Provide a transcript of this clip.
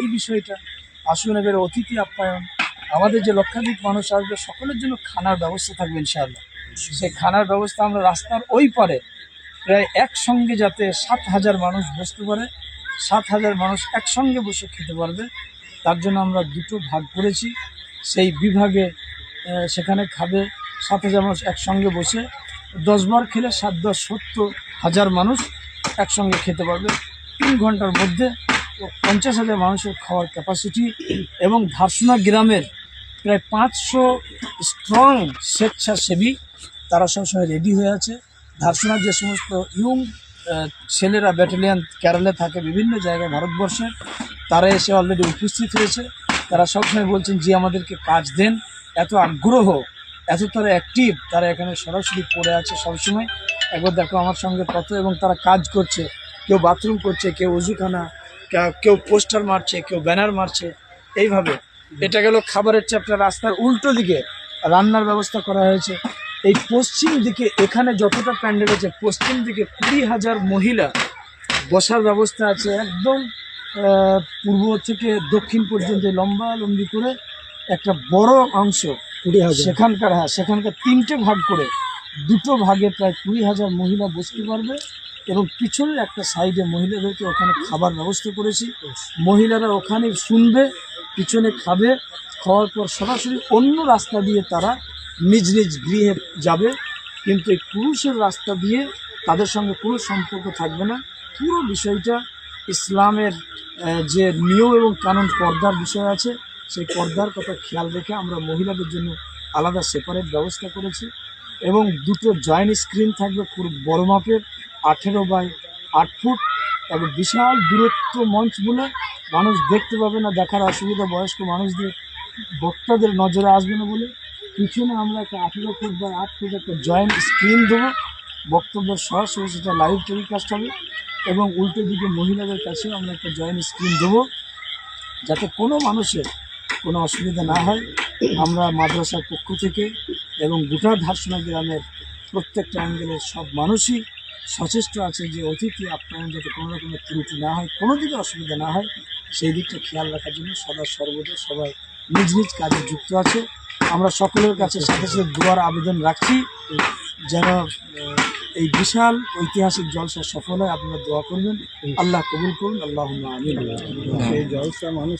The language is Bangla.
এই বিষয়টা আসুন এবার অতিথি আপ্যায়ন, আমাদের যে লক্ষাধিক মানুষ আসবে, সকলের জন্য খানার ব্যবস্থা থাকবে ইনশাআল্লাহ। সেই খানার ব্যবস্থা আমরা রাস্তার ওই পারে প্রায় একসঙ্গে যাতে সাত হাজার মানুষ বসতে পারে, সাত হাজার মানুষ একসঙ্গে বসে খেতে পারবে, তার জন্য আমরা দুটো ভাগ করেছি। সেই বিভাগে সেখানে খাবে সাত হাজার মানুষ একসঙ্গে বসে, দশ বার খেলে সাত দশ সত্তর হাজার মানুষ একসঙ্গে খেতে পারবে। তিন ঘণ্টার মধ্যে পঞ্চাশ হাজার মানুষের খাওয়ার ক্যাপাসিটি এবং ধারসুনা গ্রামের প্রায় পাঁচশো স্ট্রং স্বেচ্ছাসেবী তারা সবসময় রেডি হয়ে আছে। ধারসুনার যে সমস্ত ইয়ং ছেলেরা ব্যাটালিয়ান কেরালে থাকে বিভিন্ন জায়গায় ভারতবর্ষের তারা এসে অলরেডি উপস্থিত হয়েছে। তারা সবসময় বলছেন যে আমাদেরকে কাজ দেন। এত আগ্রহ, এত তারা অ্যাক্টিভ তারা এখানে সরাসরি পড়ে আছে সবসময়। একবার দেখো আমার সঙ্গে কত এবং তারা কাজ করছে। কেউ বাথরুম করছে, কেউ উজুখানা কেউ- পোস্টার মারছে কেউ ব্যানার মারছে এইভাবে। এটা গেল খাবারের চ্যাপ্টার রাস্তার উল্টো দিকে রান্নার ব্যবস্থা করা হয়েছে। এই পশ্চিম দিকে এখানে যতটা প্যান্ডেল আছে পশ্চিম দিকে কুড়ি হাজার মহিলা বসার ব্যবস্থা আছে একদম পূর্ব থেকে দক্ষিণ পর্যন্ত লম্বা লম্বি করে একটা বড় অংশ কুড়ি হাজার। সেখানকার হ্যাঁ সেখানকার তিনটে ভাগ করে দুটো ভাগে প্রায় কুড়ি হাজার মহিলা বসতে পারবে। এবং পিছনের একটা সাইডে মহিলাদেরকে ওখানে খাবার ব্যবস্থা করেছি। মহিলারা ওখানে শুনবে পিছনে খাবে খাওয়ার পর সরাসরি অন্য রাস্তা দিয়ে তারা নিজ নিজ গৃহে যাবে। কিন্তু এই পুরুষের রাস্তা দিয়ে তাদের সঙ্গে কোনো সম্পর্ক থাকবে না। পুরো বিষয়টা ইসলামের যে নিয়ম এবং কানুন পর্দার বিষয় আছে সেই পর্দার কথা খেয়াল রেখে আমরা মহিলাদের জন্য আলাদা সেপারেট ব্যবস্থা করেছি। এবং দুটো জয়েন্ট স্ক্রিন থাকবে খুব বড় মাপের। আঠেরো বাই আট ফুট এবং বিশাল দূরত্ব মঞ্চ বলে মানুষ দেখতে পাবে না, দেখার অসুবিধা। বয়স্ক মানুষদের, বক্তাদের নজরে আসবে না বলে। পিছনে আমরা একটা আঠেরো ফুট বা আট ফুট একটা জয়েন্ট স্ক্রিন দেবো। বক্তব্যের সরাসরি সেটা লাইভ টেলিকাস্ট হবে এবং উল্টো দিকে মহিলাদের কাছেও আমরা একটা জয়েন্ট স্ক্রিন দেবো। যাতে কোনো মানুষের কোনো অসুবিধা না হয়। আমরা মাদ্রাসার পক্ষ থেকে এবং গোটা ধারসোনা গ্রামের প্রত্যেকটা অ্যাঙ্গেলের সব মানুষই সচেষ্ট আছে যে অতিথি আপ্যায়ন যাতে কোনো রকমের ত্রুটি না হয়, কোনো দিকে অসুবিধা না হয়, সেই দিকটা খেয়াল রাখার জন্য সদা সর্বদা সবাই নিজ নিজ কাজে যুক্ত আছে। আমরা সকলের কাছে সাথে সাথে দুয়ার আবেদন রাখছি যেন এই বিশাল ঐতিহাসিক জলসা সফল হয়। আপনারা দোয়া করবেন। আল্লাহ কবুল করুন। আল্লাহ আমিন। এই জলসা মানুষ